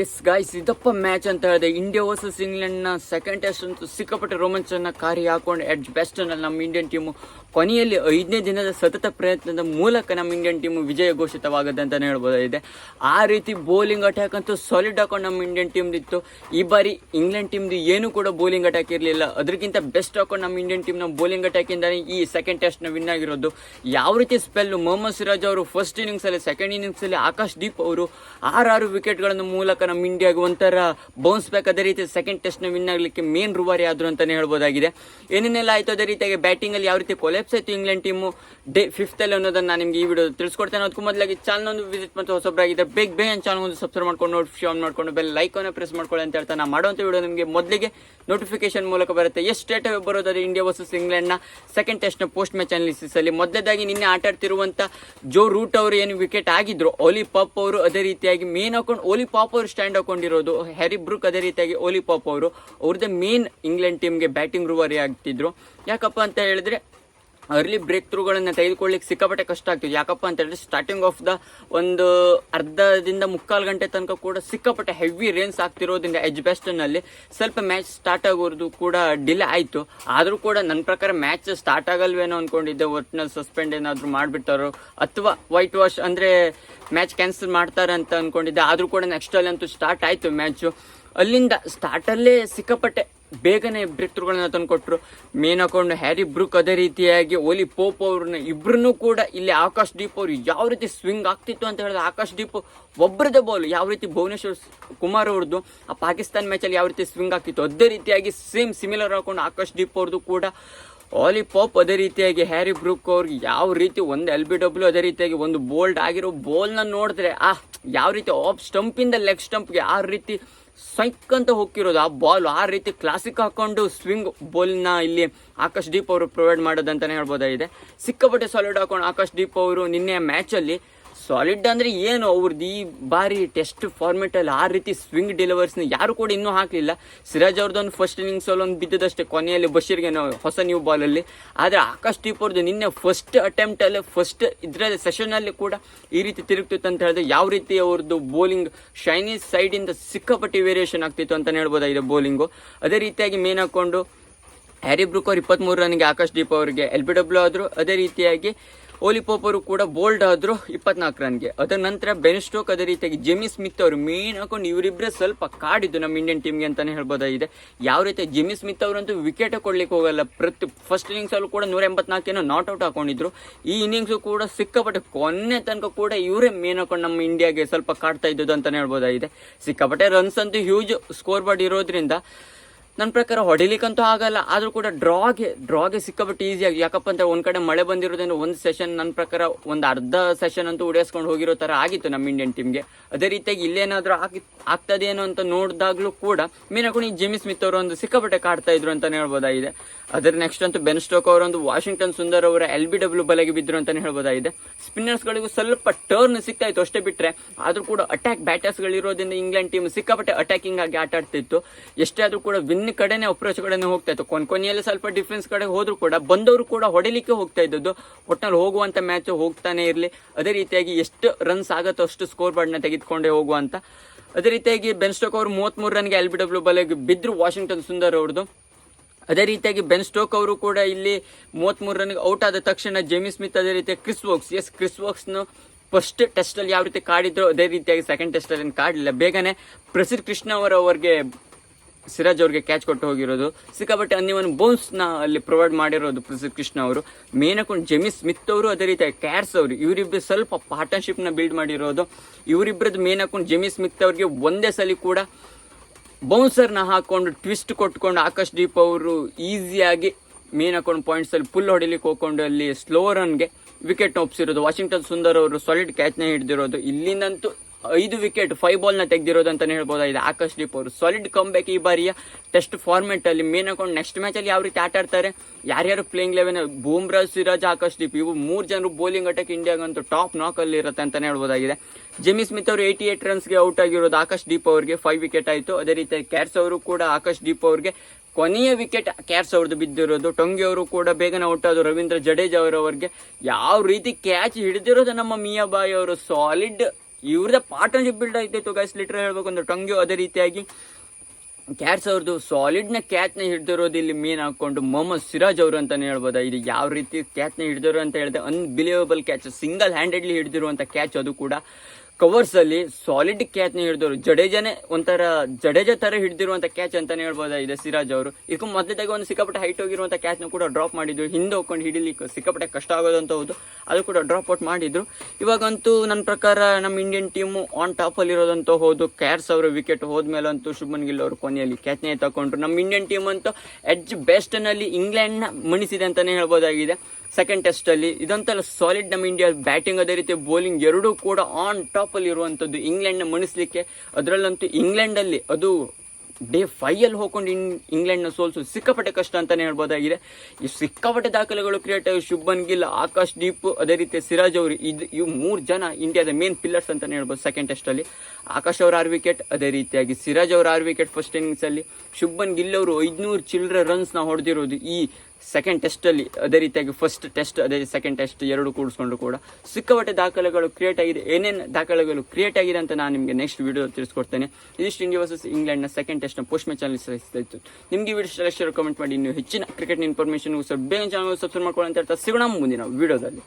Yes guys ಇದಪ್ಪ match ಅಂತ ಹೇಳಿದೆ. India versus ಇಂಗ್ಲೆಂಡ್ನ ಸೆಕೆಂಡ್ ಟೆಸ್ಟ್ ಅಂತೂ ಸಿಕ್ಕಾಪಟ್ಟೆ ರೋಮಾಂಚನಕಾರಿ ಹಾಕೊಂಡು ಎಟ್ ಬೆಸ್ಟ್ ಅನ್ನಲ್ಲಿ ನಮ್ಮ ಇಂಡಿಯನ್ ಟೀಮು ಕೊನೆಯಲ್ಲಿ ಐದನೇ ದಿನದ ಸತತ ಪ್ರಯತ್ನದ ಮೂಲಕ ನಮ್ಮ ಇಂಡಿಯನ್ ಟೀಮು ವಿಜಯ ಘೋಷಿತವಾಗುತ್ತೆ ಅಂತಲೇ ಹೇಳ್ಬೋದಾಗಿದೆ. ಆ ರೀತಿ ಬೌಲಿಂಗ್ ಅಟ್ಯಾಕ್ ಅಂತೂ ಸಾಲಿಡ್ ಹಾಕೊಂಡು ನಮ್ಮ ಇಂಡಿಯನ್ ಟೀಮ್ದು ಇತ್ತು. ಈ ಬಾರಿ ಇಂಗ್ಲೆಂಡ್ ಟೀಮ್ದು ಏನು ಕೂಡ ಬೌಲಿಂಗ್ ಅಟ್ಯಾಕ್ ಇರಲಿಲ್ಲ. ಅದಕ್ಕಿಂತ ಬೆಸ್ಟ್ ಹಾಕೊಂಡು ನಮ್ಮ ಇಂಡಿಯನ್ ಟೀಮ್ನ ಬೌಲಿಂಗ್ ಅಟ್ಯಾಕಿಂದಾನೆ ಈ ಸೆಕೆಂಡ್ ಟೆಸ್ಟ್ನ ವಿನ್ ಆಗಿರೋದು. ಯಾವ ರೀತಿ ಸ್ಪೆಲ್ ಮೊಹಮ್ಮದ್ ಸಿರಾಜ್ ಅವರು ಫಸ್ಟ್ ಇನ್ನಿಂಗ್ಸಲ್ಲಿ ಸೆಕೆಂಡ್ ಇನ್ನಿಂಗ್ಸಲ್ಲಿ ಆಕಾಶ್ ದೀಪ್ ಅವರು ಆರಾರು ವಿಕೆಟ್ಗಳನ್ನು ಮೂಲಕ ನಮ್ಮ ಇಂಡಿಯಾಗೆ ಒಂಥರ ಬೌನ್ಸ್ ಬ್ಯಾಕ್ ಅದೇ ರೀತಿ ಸೆಕೆಂಡ್ ಟೆಸ್ಟ್ನ ವಿನ್ ಆಗಲಿಕ್ಕೆ ಮೇನ್ ರೂವಾರಿ ಆದ್ರು ಅಂತಲೇ ಹೇಳ್ಬೋದಾಗಿದೆ. ಏನೇನೆಲ್ಲ ಆಯಿತು ಅದೇ ರೀತಿಯಾಗಿ ಬ್ಯಾಟಿಂಗಲ್ಲಿ ಯಾವ ರೀತಿ ಕೊಲೆಪ್ಸ್ ಆಯಿತು ಇಂಗ್ಲೆಂಡ್ ಟೀಮು ಡೇ ಫಿಫ್ತಲ್ಲಿ ಅನ್ನೋದನ್ನು ನಾನು ನಿಮಗೆ ಈ ವಿಡಿಯೋ ತಿಳಿಸ್ಕೊಡ್ತೇನೆ. ಅದಕ್ಕೂ ಮೊದಲಾಗಿ ಚಾನಲ್ ಒಂದು ವಿಸಿಟ್ ಮತ್ತು ಹೊಸೊಬ್ಬರಾಗಿದ್ದರೆ ಬೇಗ ಬೇಗ ಚಾನಲ್ ಒಂದು ಸಬ್ಸ್ಕ್ರೈಬ್ ಮಾಡ್ಕೊಂಡು ನೋಟಿಫಿಕೇಶನ್ ಆನ್ ಮಾಡ್ಕೊಂಡು ಬೆಲ್ ಲೈಕನ್ನು ಪ್ರೆಸ್ ಮಾಡ್ಕೊಳ್ಳಿ ಅಂತ ಹೇಳ್ತಾ ನಾನು ಮಾಡುವಂಥ ವಿಡಿಯೋ ನಿಮಗೆ ಮೊದಲಿಗೆ ನೋಟಿಫಿಕೇಶನ್ ಮೂಲಕ ಬರುತ್ತೆ. ಎಷ್ಟು ಡೇಟ್ ಬರೋದಾದ್ರೆ ಇಂಡಿಯಾ ವರ್ಸಸ್ ಇಂಗ್ಲೆಂಡ್ನ ಸೆಕೆಂಡ್ ಟೆಸ್ಟ್ನ ಪೋಸ್ಟ್ ಮ್ಯಾಚ್ ಅನಾಲಿಸಿಸ್ ಅಲ್ಲಿ. ಮೊದಲೇದಾಗಿ ನಿನ್ನೆ ಆಟ ಆಡ್ತಿರುವಂಥ ಜೋ ರೂಟ್ ಅವರು ಏನು ವಿಕೆಟ್ ಆಗಿದ್ರು. ಓಲಿ ಪಾಪ್ ಅವರು ಅದೇ ರೀತಿಯಾಗಿ ಮೇನ್ ಹಾಕೊಂಡು ಓಲಿ ಪಾಪ್ ಅವರು ಸ್ಟ್ಯಾಂಡ್ ಹಾಕೊಂಡಿರೋದು. ಹ್ಯಾರಿ ಬ್ರೂಕ್ ಅದೇ ರೀತಿಯಾಗಿ ಓಲಿ ಪಾಪ್ ಅವರು ಅವ್ರದ್ದೇ ಮೇನ್ ಇಂಗ್ಲೆಂಡ್ ಟೀಮ್ಗೆ ಬ್ಯಾಟಿಂಗ್ ರೂವರಿ ಆಗ್ತಿದ್ರು. ಯಾಕಪ್ಪ ಅಂತ ಹೇಳಿದ್ರೆ ಅರ್ಲಿ ಬ್ರೇಕ್ ಥ್ರೂಗಳನ್ನು ತೆಗೆದುಕೊಳ್ಳಿಕ್ಕೆ ಸಿಕ್ಕಾಪಟ್ಟೆ ಕಷ್ಟ ಆಗ್ತಿದೆ ಯಾಕಪ್ಪ ಅಂತ ಹೇಳಿದ್ರೆ ಸ್ಟಾರ್ಟಿಂಗ್ ಆಫ್ ದ ಒಂದು ಅರ್ಧದಿಂದ ಮುಕ್ಕಾಲು ಗಂಟೆ ತನಕ ಕೂಡ ಸಿಕ್ಕಾಪಟ್ಟೆ ಹೆವಿ ರೇನ್ಸ್ ಆಗ್ತಿರೋದ್ರಿಂದ ಎಜ್ ಬೆಸ್ಟ್ನಲ್ಲಿ ಸ್ವಲ್ಪ ಮ್ಯಾಚ್ ಸ್ಟಾರ್ಟ್ ಆಗೋದು ಕೂಡ ಡಿಲೇ ಆಯಿತು. ಆದರೂ ಕೂಡ ನನ್ನ ಪ್ರಕಾರ ಮ್ಯಾಚ್ ಸ್ಟಾರ್ಟ್ ಆಗಲ್ವೇನೋ ಅಂದ್ಕೊಂಡಿದ್ದೆ ಒಟ್ಟಿನಲ್ಲಿ ಸಸ್ಪೆಂಡ್ ಏನಾದರೂ ಮಾಡಿಬಿಡ್ತಾರೋ ಅಥವಾ ವೈಟ್ ವಾಶ್ ಅಂದರೆ ಮ್ಯಾಚ್ ಕ್ಯಾನ್ಸಲ್ ಮಾಡ್ತಾರೆ ಅಂತ ಅಂದ್ಕೊಂಡಿದ್ದೆ ಆದರೂ ಕೂಡ ನೆಕ್ಸ್ಟ್ ಅಲ್ಲಿ ಅಂತೂ ಸ್ಟಾರ್ಟ್ ಆಯಿತು ಮ್ಯಾಚು ಅಲ್ಲಿಂದ ಸ್ಟಾರ್ಟಲ್ಲೇ ಸಿಕ್ಕಾಪಟ್ಟೆ ಬೇಗನೆ ಬ್ರೇಕ್ ತಂದುಕೊಟ್ರು. ಮೇನ್ ಹಾಕೊಂಡು ಹ್ಯಾರಿ ಬ್ರೂಕ್ ಅದೇ ರೀತಿಯಾಗಿ ಓಲಿ ಪೋಪ್ ಅವ್ರನ್ನ ಇಬ್ಬರೂ ಕೂಡ ಇಲ್ಲಿ ಆಕಾಶ್ ದೀಪ್ ಅವರು ಯಾವ ರೀತಿ ಸ್ವಿಂಗ್ ಆಗ್ತಿತ್ತು ಅಂತ ಹೇಳಿದ್ರೆ ಆಕಾಶ್ ದೀಪ್ ಒಬ್ಬರದ ಬಾಲ್ ಯಾವ ರೀತಿ ಭುವನೇಶ್ವರ್ ಕುಮಾರ್ ಅವ್ರದ್ದು, ಆ ಪಾಕಿಸ್ತಾನ್ ಮ್ಯಾಚಲ್ಲಿ ಯಾವ ರೀತಿ ಸ್ವಿಂಗ್ ಆಗ್ತಿತ್ತು. ಅದೇ ರೀತಿಯಾಗಿ ಸೇಮ್ ಸಿಮಿಲರ್ ಹಾಕೊಂಡು ಆಕಾಶ್ ದೀಪ್ ಅವ್ರದ್ದು ಕೂಡ. ಆಲಿ ಪಾಪ್ ಅದೇ ರೀತಿಯಾಗಿ ಹ್ಯಾರಿ ಬ್ರೂಕ್ ಅವ್ರಿಗೆ ಯಾವ ರೀತಿ ಒಂದು ಎಲ್ ಬಿ ಡಬ್ಲ್ಯೂ ಅದೇ ರೀತಿಯಾಗಿ ಒಂದು ಬೋಲ್ಡ್ ಆಗಿರೋ ಬೋಲ್ನ ನೋಡಿದ್ರೆ, ಆ, ಯಾವ ರೀತಿ ಆಫ್ ಸ್ಟಂಪಿಂದ ಲೆಗ್ ಸ್ಟಂಪ್ಗೆ ಆ ರೀತಿ ಸೈಕ್ ಅಂತ ಹೋಗಿರೋದು ಆ ಬಾಲ್ ಆ ರೀತಿ ಕ್ಲಾಸಿಕ್ ಹಾಕೊಂಡು ಸ್ವಿಂಗ್ ಬಾಲ್ನ ಇಲ್ಲಿ ಆಕಾಶ್ ದೀಪ್ ಅವರು ಪ್ರೊವೈಡ್ ಮಾಡೋದಂತಾನೆ ಹೇಳ್ಬೋದಾಗಿದೆ. ಸಿಕ್ಕಾಪಟ್ಟೆ ಸಾಲಿಡ್ ಹಾಕೊಂಡು ಆಕಾಶ್ ದೀಪ್ ಅವರು ನಿನ್ನೆ ಮ್ಯಾಚಲ್ಲಿ ಸಾಲಿಡ್ ಅಂದ್ರೆ ಏನು? ಅವ್ರದ್ದು ಈ ಬಾರಿ ಟೆಸ್ಟ್ ಫಾರ್ಮೆಟಲ್ಲಿ ಆ ರೀತಿ ಸ್ವಿಂಗ್ ಡೆಲಿವರ್ಸ್ನ ಯಾರು ಕೂಡ ಇನ್ನೂ ಹಾಕಲಿಲ್ಲ. ಸಿರಾಜ್ ಅವ್ರದ್ದೊಂದು ಫಸ್ಟ್ ಇನ್ನಿಂಗ್ಸಲ್ಲಿ ಒಂದು ಬಿದ್ದದಷ್ಟೇ ಕೊನೆಯಲ್ಲಿ ಬಶೀರ್ಗೆ ಹೊಸ ನ್ಯೂ ಬಾಲಲ್ಲಿ ಆದರೆ ಆಕಾಶ್ ದೀಪ್ ಅವ್ರದ್ದು ನಿನ್ನೆ ಫಸ್ಟ್ ಅಟೆಂಪ್ಟಲ್ಲಿ ಫಸ್ಟ್ ಇದರಲ್ಲಿ ಸೆಷನಲ್ಲಿ ಕೂಡ ಈ ರೀತಿ ತಿರುಗ್ತಿತ್ತು ಅಂತ ಹೇಳಿದ್ರೆ ಯಾವ ರೀತಿ ಅವ್ರದ್ದು ಬೌಲಿಂಗ್ ಶೈನೀಸ್ ಸೈಡಿಂದ ಸಿಕ್ಕಾಪಟ್ಟಿ ವೇರಿಯೇಷನ್ ಆಗ್ತಿತ್ತು ಅಂತಲೇ ಹೇಳ್ಬೋದಾಗಿದೆ ಬೌಲಿಂಗು ಅದೇ ರೀತಿಯಾಗಿ ಮೇನ್ ಹಾಕೊಂಡು ಹ್ಯಾರಿ ಬ್ರೂಕ್ ಅವ್ರು ಇಪ್ಪತ್ತ್ಮೂರು ರನ್ಗೆ ಆಕಾಶ್ ದೀಪ್ ಅವರಿಗೆ ಎಲ್ ಬಿ ಡಬ್ಲ್ಯೂ ಆದರು, ಅದೇ ರೀತಿಯಾಗಿ ಓಲಿಪೋಪ್ ಕೂಡ ಬೋಲ್ಡ್ ಆದರು ಇಪ್ಪತ್ನಾಲ್ಕು ರನ್ಗೆ. ಅದರ ನಂತರ ಬೆನ್ ಸ್ಟೋಕ್ ಅದೇ ರೀತಿಯಾಗಿ ಜೆಮಿ ಸ್ಮಿತ್ ಅವರು ಮೇನ್ ಹಾಕೊಂಡು ಇವರಿಬ್ಬರೇ ಸ್ವಲ್ಪ ಕಾಡಿದ್ದು ನಮ್ಮ ಇಂಡಿಯನ್ ಟೀಮ್ಗೆ ಅಂತಲೇ ಹೇಳ್ಬೋದಾಗಿದೆ. ಯಾವ ರೀತಿ ಜೆಮಿ ಸ್ಮಿತ್ ಅವರಂತೂ ವಿಕೆಟ್ ಕೊಡ್ಲಿಕ್ಕೆ ಹೋಗಲ್ಲ. ಪ್ರತಿ ಫಸ್ಟ್ ಇನ್ನಿಂಗ್ಸಲ್ಲೂ ಕೂಡ ನೂರ ಎಂಬತ್ನಾಲ್ಕೇನೋ ನಾಟ್ ಔಟ್ ಹಾಕೊಂಡಿದ್ರು. ಈ ಇನ್ನಿಂಗ್ಸು ಕೂಡ ಸಿಕ್ಕಾಪಟ್ಟೆ ಕೊನೆ ತನಕ ಕೂಡ ಇವರೇ ಮೇನ್ ಹಾಕೊಂಡು ನಮ್ಮ ಇಂಡಿಯಾಗೆ ಸ್ವಲ್ಪ ಕಾಡ್ತಾ ಇದ್ದದ್ದು ಅಂತಲೇ ಹೇಳ್ಬೋದಾಗಿದೆ. ಸಿಕ್ಕಾಪಟ್ಟೆ ರನ್ಸ್ ಅಂತೂ ಹ್ಯೂಜ್ ಸ್ಕೋರ್ ಬೋರ್ಡ್ ಇರೋದ್ರಿಂದ ನನ್ನ ಪ್ರಕಾರ ಹೊಡಿಲಿಕ್ಕಂತೂ ಆಗಲ್ಲ, ಆದರೂ ಕೂಡ ಡ್ರಾಗೆ ಡ್ರಾಗೆ ಸಿಕ್ಕಾಬಿಟ್ಟು ಈಸಿಯಾಗಿ ಯಾಕಪ್ಪ ಅಂತ ಒಂದು ಕಡೆ ಮಳೆ ಬಂದಿರೋದ್ರಿಂದ ಒಂದು ಸೆಷನ್ ನನ್ನ ಪ್ರಕಾರ ಒಂದು ಅರ್ಧ ಸೆಷನ್ ಅಂತೂ ಉಡಿಸ್ಕೊಂಡು ಹೋಗಿರೋ ಥರ ಆಗಿತ್ತು ನಮ್ಮ ಇಂಡಿಯನ್ ಟೀಮ್ಗೆ ಅದೇ ರೀತಿಯಾಗಿ ಇಲ್ಲೇನಾದರೂ ಆಗಿ, ಆಗ್ತದೇನೋ ಅಂತ ನೋಡಿದಾಗಲೂ ಕೂಡ ಮೇನ್ ಹಾಕೊಂಡು ಈ ಜೆಮಿ ಸ್ಮಿತ್ ಅವರು ಒಂದು ಸಿಕ್ಕಾಪಟ್ಟೆ ಕಾಡ್ತಾ ಇದ್ರು ಅಂತಲೇ ಹೇಳ್ಬೋದಾಗಿದೆ. ಅದರ ನೆಕ್ಸ್ಟ್ ಅಂತೂ ಬೆನ್ ಸ್ಟೋಕ್ ಅವರೊಂದು ವಾಷಿಂಗ್ಟನ್ ಸುಂದರ್ ಅವರ ಎಲ್ ಬಿ ಡಬ್ಲ್ಯೂ ಬಲೆಗೆ ಬಿದ್ದರು ಅಂತಲೇ ಹೇಳ್ಬೋದಾಗಿದೆ. ಸ್ಪಿನ್ನರ್ಸ್ಗಳಿಗೂ ಸ್ವಲ್ಪ ಟರ್ನ್ ಸಿಗ್ತಾ ಇತ್ತು ಅಷ್ಟೇ ಬಿಟ್ಟರೆ ಆದರೂ ಕೂಡ ಅಟ್ಯಾಕ್ ಬ್ಯಾಟರ್ಸ್ಗಳಿರೋದ್ರಿಂದ ಇಂಗ್ಲೆಂಡ್ ಟೀಮ್ ಸಿಕ್ಕಾಪಟ್ಟೆ ಅಟ್ಯಾಕಿಂಗ್ ಆಗಿ ಆಟ ಆಡ್ತಿತ್ತು ಎಷ್ಟೇ ಆದರೂ ಕೂಡ ವಿನ್ ಕಡೆನೇ ಅಪ್ರೋಚ್ ಕಡೆನೆ ಹೋಗ್ತಾ ಇತ್ತು. ಕೊನ್ ಕೊನೆಯಲ್ಲಿ ಸ್ವಲ್ಪ ಡಿಫೆನ್ಸ್ ಕಡೆ ಹೋದ್ರು ಕೂಡ, ಬಂದವರು ಕೂಡ ಹೊಡಿಲಿಕ್ಕೆ ಹೋಗ್ತಾ ಇದ್ದದ್ದು. ಒಟ್ಟಿನಲ್ಲಿ ಹೋಗುವಂತ ಮ್ಯಾಚ್ ಹೋಗ್ತಾನೆ ಇರಲಿ. ಅದೇ ರೀತಿಯಾಗಿ ಎಷ್ಟು ರನ್ಸ್ ಆಗುತ್ತೋ ಅಷ್ಟು ಸ್ಕೋರ್ ಬೋರ್ಡ್ನ ತೆಗೆದುಕೊಂಡೇ ಹೋಗುವಂತ ಅದೇ ರೀತಿಯಾಗಿ ಬೆನ್ ಸ್ಟೋಕ್ ಅವರು ಮೂವತ್ಮೂರು ರನ್ಗೆ ಎಲ್ ಬಿ ಡಬ್ಲ್ಯೂ ಬಲೆಗೆ ಬಿದ್ದರು ವಾಷಿಂಗ್ಟನ್ ಸುಂದರ್ ಅವ್ರದ್ದು. ಅದೇ ರೀತಿಯಾಗಿ ಬೆನ್ ಸ್ಟೋಕ್ ಅವರು ಕೂಡ ಇಲ್ಲಿ ಮೂವತ್ಮೂರು ರನ್ಗೆ ಔಟ್ ಆದ ತಕ್ಷಣ ಜೆಮಿ ಸ್ಮಿತ್ ಅದೇ ರೀತಿ ಕ್ರಿಸ್ ವೋಕ್ಸ್ ಎಸ್ ಕ್ರಿಸ್ ವೋಕ್ಸ್ನು ಫಸ್ಟ್ ಟೆಸ್ಟಲ್ಲಿ ಯಾವ ರೀತಿ ಕಾಡಿದ್ರು, ಅದೇ ರೀತಿಯಾಗಿ ಸೆಕೆಂಡ್ ಟೆಸ್ಟಲ್ಲಿ ಕಾಡಲಿಲ್ಲ. ಬೇಗನೆ ಪ್ರಸಿದ್ಧ ಕೃಷ್ಣ ಅವರ ಅವರಿಗೆ ಸಿರಾಜ್ ಅವ್ರಿಗೆ ಕ್ಯಾಚ್ ಕೊಟ್ಟು ಹೋಗಿರೋದು. ಸಿಕ್ಕಾಪಟ್ಟೆ ಅನ್ನಿವನ್ ಬೋನ್ಸ್ನ ಅಲ್ಲಿ ಪ್ರೊವೈಡ್ ಮಾಡಿರೋದು ಪ್ರಸಿದ್ಧ ಕೃಷ್ಣ ಅವರು. ಮೇನ್ ಹಾಕೊಂಡು ಜೆಮಿ ಸ್ಮಿತ್ ಅವರು ಅದೇ ರೀತಿ, ಕ್ಯಾರ್ಸ್ ಅವರು. ಇವರಿಬ್ಬರು ಸ್ವಲ್ಪ ಪಾರ್ಟ್ನರ್ಶಿಪ್ನ ಬಿಲ್ಡ್ ಮಾಡಿರೋದು. ಇವರಿಬ್ಬರದ್ದು ಮೇನ್ ಹಾಕೊಂಡು ಜೆಮಿ ಸ್ಮಿತ್ ಅವ್ರಿಗೆ ಒಂದೇ ಸಲ ಕೂಡ ಬೌನ್ಸರ್ನ ಹಾಕೊಂಡು ಟ್ವಿಸ್ಟ್ ಕೊಟ್ಕೊಂಡು ಆಕಾಶ್ ದೀಪ್ ಅವರು ಈಸಿಯಾಗಿ ಮೇನ್ ಹಾಕೊಂಡು ಪಾಯಿಂಟ್ಸಲ್ಲಿ ಫುಲ್ ಹೊಡಿಲಿಕ್ಕೆ ಹೋಗ್ಕೊಂಡು ಅಲ್ಲಿ ಸ್ಲೋ ರನ್ಗೆ ವಿಕೆಟ್ ಒಪ್ಸಿರೋದು. ವಾಷಿಂಗ್ಟನ್ ಸುಂದರ್ ಅವರು ಸಾಲಿಡ್ ಕ್ಯಾಚ್ನ ಹಿಡಿದಿರೋದು. ಇಲ್ಲಿಂದಂತೂ ಐದು ವಿಕೆಟ್ ಫೈವ್ ಬಾಲ್ನ ತೆಗೆದಿರೋದು ಅಂತಲೇ ಹೇಳ್ಬೋದಾಗಿದೆ ಆಕಾಶ್ ದೀಪ್ ಅವರು. ಸಾಲಿಡ್ ಕಮ್ಬ್ಯಾಕ್ ಈ ಬಾರಿಯ ಟೆಸ್ಟ್ ಫಾರ್ಮೆಟ್ ಅಲ್ಲಿ ಮೇನ್ ಹಾಕೊಂಡು ನೆಕ್ಸ್ಟ್ ಮ್ಯಾಚ್ ಅಲ್ಲಿ ಯಾವ ರೀತಿ ಆಟ ಆಡ್ತಾರೆ? ಯಾರ್ಯಾರು ಪ್ಲೇಯಿಂಗ್ ಲೆವೆನ್ ಬೂಮ್ರಾ, ಸಿರಾಜ್, ಆಕಾಶ್ ದೀಪ್ ಇವು ಮೂರು ಜನರು ಬೌಲಿಂಗ್ ಅಟ್ಯಾಕ್ ಇಂಡಿಯಾಗಂತೂ ಟಾಪ್ ನಾಕ್ ಅಲ್ಲಿ ಇರುತ್ತೆ ಅಂತಾನೆ ಹೇಳ್ಬೋದಾಗಿದೆ. ಜೆಮಿ ಸ್ಮಿತ್ ಅವರು ಏಯ್ಟಿ ಏಟ್ ರನ್ಸ್ಗೆ ಔಟ್ ಆಗಿರೋದು. ಆಕಾಶ್ ದೀಪ್ ಅವರಿಗೆ ಫೈವ್ ವಿಕೆಟ್ ಆಯಿತು. ಅದೇ ರೀತಿ ಕ್ಯಾರ್ಸ್ ಅವರು ಕೂಡ ಆಕಾಶ್ ದೀಪ್ ಅವರಿಗೆ ಕೊನೆಯ ವಿಕೆಟ್ ಕ್ಯಾರ್ಸ್ ಅವ್ರದ್ದು ಬಿದ್ದಿರೋದು. ಟೊಂಗಿ ಅವರು ಕೂಡ ಬೇಗನೆ ಔಟ್ ಆದ್ರು. ರವೀಂದ್ರ ಜಡೇಜಾ ಅವರವರಿಗೆ ಯಾವ ರೀತಿ ಕ್ಯಾಚ್ ಹಿಡಿದಿರೋದು ನಮ್ಮ ಮಿಯಾಬಾಯಿ ಅವರು. ಸಾಲಿಡ್ ಇವ್ರದ್ದು ಪಾರ್ಟ್ನರ್ಶಿಪ್ ಬಿಲ್ಡ್ ಆಯ್ತಾಯ್ತು ಗೈಸ್ ಲಿಟ್ರ್ ಹೇಳ್ಬೇಕು ಅಂದ್ರೆ ಟಂಗ್ಯು ಅದೇ ರೀತಿಯಾಗಿ. ಕ್ಯಾಟ್ಸ್ ಅವ್ರದ್ದು ಸಾಲಿಡ್ನ ಕ್ಯಾಚ್ನ ಹಿಡ್ದಿರೋದು ಇಲ್ಲಿ ಮೀನ್ ಹಾಕೊಂಡು ಮೊಹಮ್ಮದ್ ಸಿರಾಜ್ ಅವರು ಅಂತಾನೆ ಹೇಳ್ಬೋದು? ಇದು ಯಾವ ರೀತಿ ಕ್ಯಾಚ್ನ ಹಿಡಿದಿರೋ ಅಂತ ಹೇಳಿದೆ. ಅನ್ಬಿಲಿಯಬಲ್ ಕ್ಯಾಚ್ ಸಿಂಗಲ್ ಹ್ಯಾಂಡೆಡ್ಲಿ ಹಿಡಿದಿರುವಂತ ಕ್ಯಾಚ್ ಅದು ಕೂಡ. ಕವರ್ಸ್ ಅಲ್ಲಿ ಸಾಲಿಡ್ ಕ್ಯಾಚ್ ಹಿಡಿದವರು ಜಡೇಜಾನೆ ಒಂಥರ, ಜಡೇಜಾ ತರ ಹಿಡಿದಿರುವಂತ ಕ್ಯಾಚ್ ಅಂತಾನೆ ಹೇಳ್ಬೋದಾಗಿದೆ ಸಿರಾಜ್ ಅವರು. ಇದಕ್ಕೂ ಮೊದಲೇದಾಗ ಒಂದು ಸಿಕ್ಕಾಪಟ್ಟೆ ಹೈಟ್ ಹೋಗಿರುವಂತ ಕ್ಯಾಚ್ನ ಕೂಡ ಡ್ರಾಪ್ ಮಾಡಿದ್ರು. ಹಿಂದೆ ಹೋಗ್ಕೊಂಡು ಹಿಡಿಲಿಕ್ಕೆ ಸಿಕ್ಕಾಪಟ್ಟೆ ಕಷ್ಟ ಆಗೋದಂತ ಹೌದು. ಅದು ಕೂಡ ಡ್ರಾಪ್ ಔಟ್ ಮಾಡಿದ್ರು. ಇವಾಗಂತೂ ನನ್ನ ಪ್ರಕಾರ ನಮ್ಮ ಇಂಡಿಯನ್ ಟೀಮು ಆನ್ ಟಾಪ್ ಅಲ್ಲಿ ಇರೋದಂತ ಹೌದು. ಕ್ಯಾರ್ಸ್ ಅವರು ವಿಕೆಟ್ ಹೋದ್ಮೇಲಂತೂ ಶುಭನ್ ಗಿಲ್ ಅವರು ಕೊನೆಯಲ್ಲಿ ಕ್ಯಾಚ್ನೇ ತಗೊಂಡ್ರು. ನಮ್ಮ ಇಂಡಿಯನ್ ಟೀಮ್ ಅಂತೂ ಎಡ್ಜ್ ಬೆಸ್ಟ್ನಲ್ಲಿ ಇಂಗ್ಲೆಂಡ್ನ ಮಣಿಸಿದೆ ಅಂತಾನೆ ಹೇಳ್ಬೋದಾಗಿದೆ. ಸೆಕೆಂಡ್ ಟೆಸ್ಟ್ ಅಲ್ಲಿ ಇದಂತೆಲ್ಲ ಸಾಲಿಡ್ ನಮ್ಮ ಇಂಡಿಯಾ ಬ್ಯಾಟಿಂಗ್ ಅದೇ ರೀತಿ ಬೌಲಿಂಗ್ ಎರಡೂ ಕೂಡ ಆನ್ ಟಾಪ್ ಅಲ್ಲಿ ಇರುವಂತದ್ದು ಇಂಗ್ಲೆಂಡ್ನ ಮಣಿಸ್ಲಿಕ್ಕೆ. ಅದರಲ್ಲಂತೂ ಇಂಗ್ಲೆಂಡ್ ಅಲ್ಲಿ ಅದು ಡೇ ಫೈವ್ ಅಲ್ಲಿ ಹೋಗ್ಕೊಂಡು ಇಂಗ್ಲೆಂಡ್ನ ಸೋಲ್ಸು. ಸಿಕ್ಕಾಪಟ್ಟೆ ಕಷ್ಟ ಅಂತಾನೆ ಹೇಳ್ಬೋದಾಗಿದೆ. ಈ ಸಿಕ್ಕಾಪಟ್ಟೆ ದಾಖಲೆಗಳು ಕ್ರಿಯೇಟ್ ಆಗಿ ಶುಭನ್ ಗಿಲ್, ಆಕಾಶ್ ದೀಪ್, ಅದೇ ರೀತಿ ಸಿರಾಜ್ ಅವರು, ಇದು, ಇವು ಮೂರು ಜನ ಇಂಡಿಯಾದ ಮೇನ್ ಪಿಲ್ಲರ್ಸ್ ಅಂತಾನೆ ಹೇಳ್ಬೋದು ಸೆಕೆಂಡ್ ಟೆಸ್ಟ್ ಅಲ್ಲಿ. ಆಕಾಶ್ ಅವರ ಆರು ವಿಕೆಟ್ ಅದೇ ರೀತಿಯಾಗಿ ಸಿರಾಜ್ ಅವರ ಆರು ವಿಕೆಟ್ ಫಸ್ಟ್ ಇನ್ನಿಂಗ್ಸ್ ಅಲ್ಲಿ. ಶುಭನ್ ಗಿಲ್ ಅವರು ಐದ್ನೂರು ರನ್ಸ್ನ ಹೊಡೆದಿರೋದು ಈ ಸೆಕೆಂಡ್ ಟೆಸ್ಟ್ ಅಲ್ಲಿ ಅದೇ ರೀತಿಯಾಗಿ ಫಸ್ಟ್ ಟೆಸ್ಟ್ ಅದೇ ಸೆಕೆಂಡ್ ಟೆಸ್ಟ್ ಎರಡು ಕೂಡಿಸ್ಕೊಂಡು ಕೂಡ. ಸಿಕ್ಕವಟೆ ದಾಖಲೆಗಳು ಕ್ರಿಯೇಟ್ ಆಗಿದೆ. ಏನೇನು ದಾಖಲೆಗಳು ಕ್ರಿಯೇಟ್ ಆಗಿದೆ ಅಂತ ನಾನು ನಿಮಗೆ ನೆಕ್ಸ್ಟ್ ವೀಡಿಯೋ ತಿಳಿಸ್ಕೊಡ್ತೇನೆ. ಈಸ್ಟ್ ಇಂಡಿಯಾ ವರ್ಸಸ್ ಇಂಗ್ಲೆಂಡ್ನ ಸೆಕೆಂಡ್ ಟೆಸ್ಟ್ನ ಪೋಸ್ಟ್ ಮ್ಯಾಚ್ ಅಲ್ಲಿ ಇತ್ತು. ನಿಮಗೆ ವಿಡಿಯೋ ಇಷ್ಟ ಕಮೆಂಟ್ ಮಾಡಿ. ನೀವು ಹೆಚ್ಚಿನ ಕ್ರಿಕೆಟ್ ಇನ್ಫಾರ್ಮೇಷನ್ ಬೇಗ ಚಾನಲ್ ಸಬ್ಸ್ಕ್ರೈಬ್ ಮಾಡ್ಕೊಳ್ಳಿ ಅಂತ ಹೇಳ್ತಾ ಸಿಗೋಣ ಮುಂದಿನ ವಿಡಿಯೋದಲ್ಲಿ